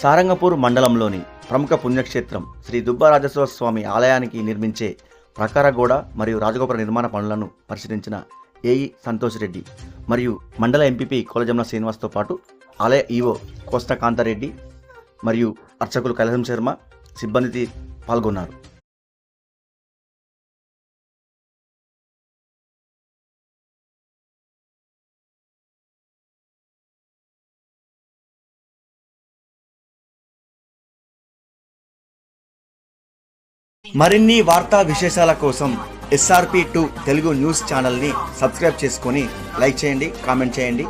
సారంగపూర్ మండలంలోని ప్రముఖ పుణ్యక్షేత్రం శ్రీ దుబ్బరాజేశ్వర స్వామి ఆలయానికి నిర్మించే ప్రకారగోడ మరియు రాజగోపుర నిర్మాణ పనులను పరిశీలించిన ఏఈ సంతోష్ రెడ్డి మరియు మండల ఎంపీపీ కోలజమ్ల శ్రీనివాస్తో పాటు ఆలయ ఈవో కోస్టకాంతారెడ్డి మరియు అర్చకులు కైలాసం శర్మ సిబ్బంది పాల్గొన్నారు. మరిన్ని వార్తా విశేషాల కోసం ఎస్ఆర్పి టూ తెలుగు న్యూస్ ఛానల్ని సబ్స్క్రైబ్ చేసుకొని లైక్ చేయండి కామెంట్ చేయండి.